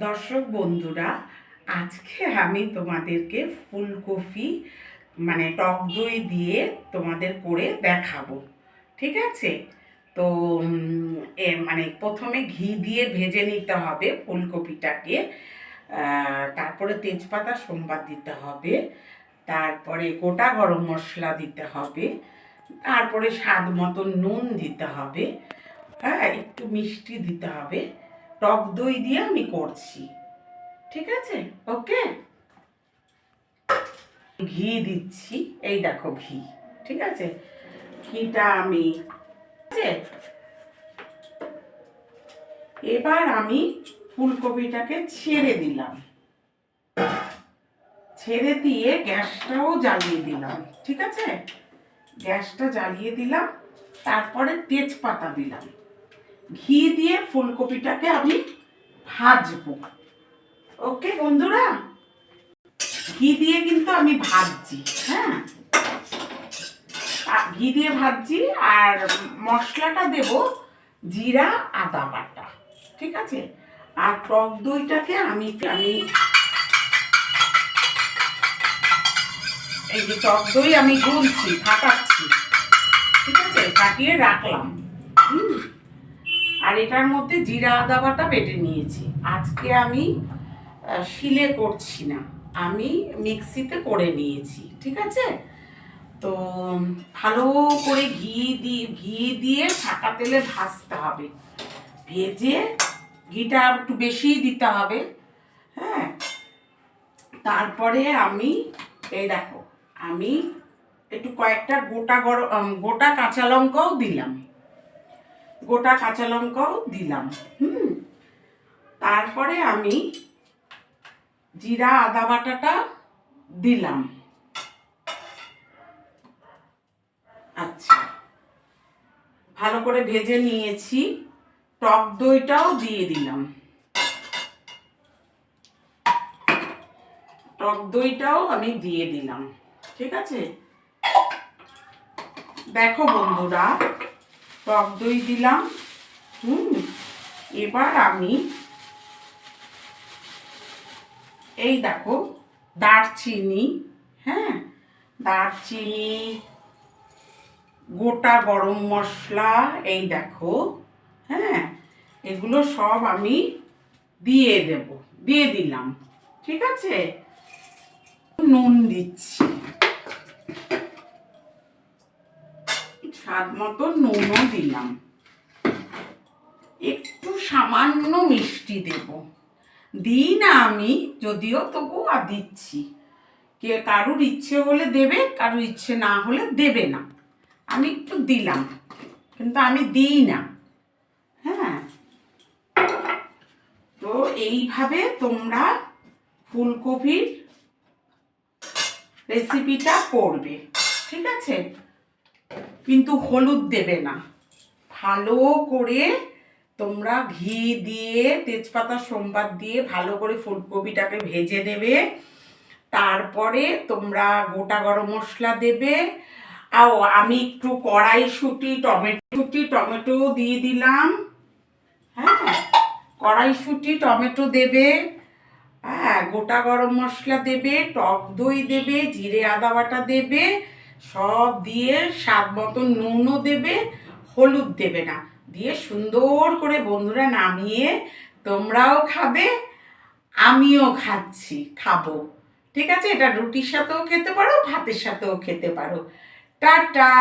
দর্শক বন্ধুরা, আজকে আমি তোমাদেরকে ফুলকপি মানে টক দই দিয়ে তোমাদের করে দেখাবো, ঠিক আছে? তো এ মানে প্রথমে ঘি দিয়ে ভেজে নিতে হবে ফুলকপিটাকে তারপরে তেজপাতা, সোমবার দিতে হবে, তারপরে গোটা গরম মশলা দিতে হবে, তারপরে স্বাদ মতো নুন দিতে হবে হ্যাঁ একটু মিষ্টি দিতে হবে টক দই দিয়ে আমি করছি। ঠিক আছে? ওকে? ঘি দিচ্ছি। এই দেখো ঘি। ঠিক আছে? ঘিটা আমি? এবার আমি ফুলকপিটাকে ছেড়ে দিলাম। ছেড়ে দিয়ে গ্যাসটাও জ্বালিয়ে দিলাম। ঠিক আছে? গ্যাসটা জ্বালিয়ে দিলাম। তারপরে তেজপাতা দিলাম। ঘি দিয়ে ফুলকপিটাকে আমি ভাজবো। ওকে, বন্ধুরা? ঘি দিয়ে কিন্তু আমি ভাজছি হ্যাঁ? ঘি দিয়ে ভাজছি আর মশলাটা দেব জিরা, আদা বাটা, ঠিক আছে? আর টক দইটাকে আমি আমি এই যে টক দই আমি গুলছি ফাটাচ্ছি, ঠিক আছে? ফাটিয়ে রাখলাম, হুম? আর এটার মধ্যে জিরা আদা বাটা নিয়েছি। আজকে আমি শিলে করছি না। আমি মিক্সিতে করে নিয়েছি, ঠিক আছে? তো ভালো করে ঘি দিয়ে ঘি দিয়ে ছাকা তেলে ভাজতে হবে। ভেজে ঘিটা একটু বেশিই দিতে হবে হ্যাঁ? তারপরে আমি, এই দেখো, আমি একটু কয়েকটা গোটা গরম গোটা কাঁচা লঙ্কাও দিলাম। গোটা কাঁচা লঙ্কাও দিলাম, হুম। তারপরে আমি জিরা, আদা বাটাটা দিলাম। আচ্ছা ভালো করে ভেজে নিয়েছি। টক দইটাও দিয়ে দিলাম। টক দইটাও আমি দিয়ে দিলাম, ঠিক আছে? দেখো বন্ধুরা টক দই দিলাম। হুম, এবার আমি এই দেখো দারচিনি হ্যাঁ দারচিনি, গোটা গরম মশলা, এই দেখো হ্যাঁ এগুলো সব আমি দিয়ে দেব, দিয়ে দিলাম, ঠিক আছে? নুন দিচ্ছি। স্বাদ মতো নুনও দিলাম। একটু সামান্য মিষ্টি দেব। দিই না আমি, যদিও তবু আর দিচ্ছি। কে কারুর ইচ্ছে হলে দেবে, কারুর ইচ্ছে না হলে দেবে না। আমি একটু দিলাম, কিন্তু আমি দিই না। হ্যাঁ। তো এইভাবে তোমরা ফুলকপির রেসিপিটা করবে। ঠিক আছে? কিন্তু হলুদ দেবে না। ভালো করে তোমরা ঘি দিয়ে, তেজপাতা, সোমবার দিয়ে ভালো করে ফুলকপিটাকে ভেজে দেবে তারপরে তোমরা গোটা গরম মশলা দেবে। আর আমি একটু কড়াইশুঁটি টমেটো শুটি, টমেটো দিয়ে দিলাম। হ্যাঁ কড়াইশুঁটি টমেটো দেবে। হ্যাঁ গোটা গরম মশলা দেবে, টক দই দেবে, জিরে আদা বাটা দেবে। সব দিয়ে স্বাদ মতো নুনও দেবে, হলুদ দেবে না। দিয়ে সুন্দর করে বন্ধুরা নামিয়ে তোমরাও খাবে, আমিও খাচ্ছি, খাব। ঠিক আছে? এটা রুটির সাথেও খেতে পারো, ভাতের সাথেও খেতে পারো। টাটা!